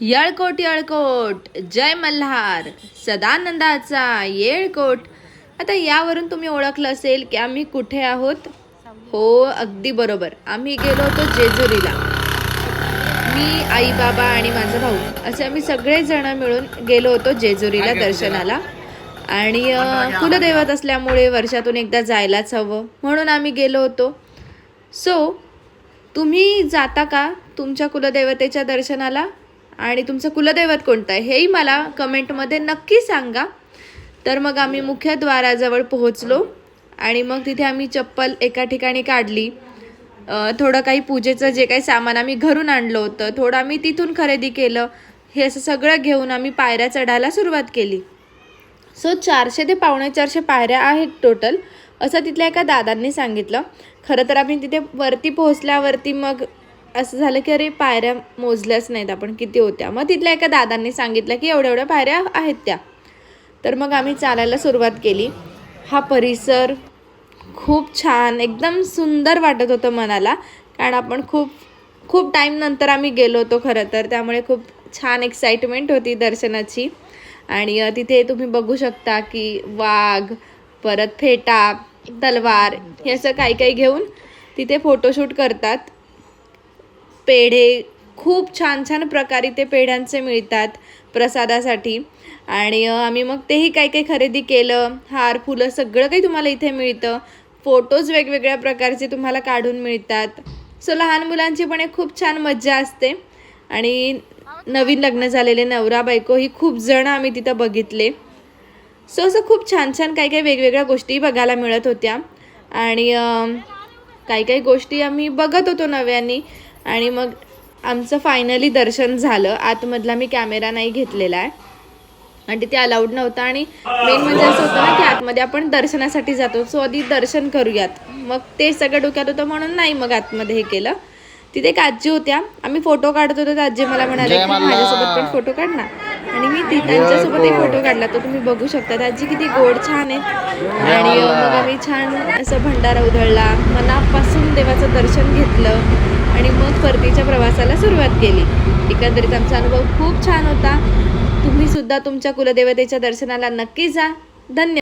यळकोट यळकोट. जय मल्हार. सदानंदाचा येळकोट. आता यावरून तुम्ही ओळखलं असेल की आम्ही कुठे आहोत? हो अगदी बरोबर. आम्ही गेलो होतो जेजुरीला. मी आई बाबा आणि माझा भाऊ. असे आम्ही सगळेजण मिळून गेलो होतो जेजुरीला दर्शनाला. आणि कुलदैवत असल्यामुळे वर्षातून एकदा जायलाच हवं. म्हणून आम्ही गेलो होतो. सो तुम्ही जाता का तुमच्या कुलदेवतेच्या दर्शनाला? आणि तुमचं कुलदैवत कोणतं आहे? हेही मला कमेंटमध्ये नक्की सांगा. तर मग आम्ही मुख्यद्वाराजवळ पोहोचलो आणि मग तिथे आम्ही चप्पल एका ठिकाणी काढली. थोडं काही पूजेचं जे काही सामान आम्ही घरून आणलं होतं थोडं आम्ही तिथून खरेदी केलं. हे असं सगळं घेऊन आम्ही पायऱ्या चढायला सुरुवात केली. सो चारशे ते पावणे चारशे पायऱ्या आहेत टोटल असं तिथल्या एका दादांनी सांगितलं. खरं तर आम्ही तिथे वरती पोहोचल्यावरती मग असं झालं की अरे पायऱ्या मोजल्याच नाहीत आपण किती होत्या? मग तिथल्या एका दादांनी सांगितलं की एवढ्या एवढ्या पायऱ्या आहेत त्या. तर मग आम्ही चालायला सुरुवात केली. हा परिसर खूप छान एकदम सुंदर वाटत होतं मनाला कारण आपण खूप खूप टाईम नंतर आम्ही गेलो होतो खरं तर. त्यामुळे खूप छान एक्साइटमेंट होती दर्शनाची. आणि तिथे तुम्ही बघू शकता की वाघ परत फेटा तलवार हे असं काही काही घेऊन तिथे फोटोशूट करतात. पेढे खूप छान छान प्रकारे ते पेढ्यांचे मिळतात प्रसादासाठी. आणि आम्ही मग तेही काही काही खरेदी केलं हार फुलं सगळं काही तुम्हाला इथे मिळतं. फोटोज वेगवेगळ्या प्रकारचे तुम्हाला काढून मिळतात. सो लहान मुलांची पण एक खूप छान मज्जा असते. आणि नवीन लग्न झालेले नवरा बायको ही खूप जण आम्ही तिथं बघितले. सो असं खूप छान छान काही काही वेगवेगळ्या गोष्टी बघायला मिळत होत्या. आणि काही काही गोष्टी आम्ही बघत होतो नव्याने. आणि मग आमचं फायनली दर्शन झालं. आतमधला मी कॅमेरा नाही घेतलेला आहे. आणि तिथे अलाउड नव्हतं. आणि मेन म्हणजे असं होतं ना की आतमध्ये आपण दर्शनासाठी जातो. सो आधी दर्शन करूयात. मग ते सगळं डोक्यात होतं म्हणून नाही मग आतमध्ये हे केलं. तिथे एक आजी होत्या. आम्ही फोटो काढत होतो तर आजी मला म्हणाले की माझ्यासोबत पण फोटो काढ ना. आणि मी ती त्यांच्यासोबत एक फोटो काढला तो तुम्ही बघू शकता. आजी किती गोड छान आहे. आणि मग आम्ही छान असं भंडारा उधळला. मनापासून देवाचं दर्शन घेतलं. आणि मग परतीच्या प्रवासाला सुरुवात केली. एकंदरीत आमचा अनुभव खूप छान होता. तुम्ही सुद्धा तुमच्या कुलदेवतेच्या दर्शनाला नक्की जा. धन्यवाद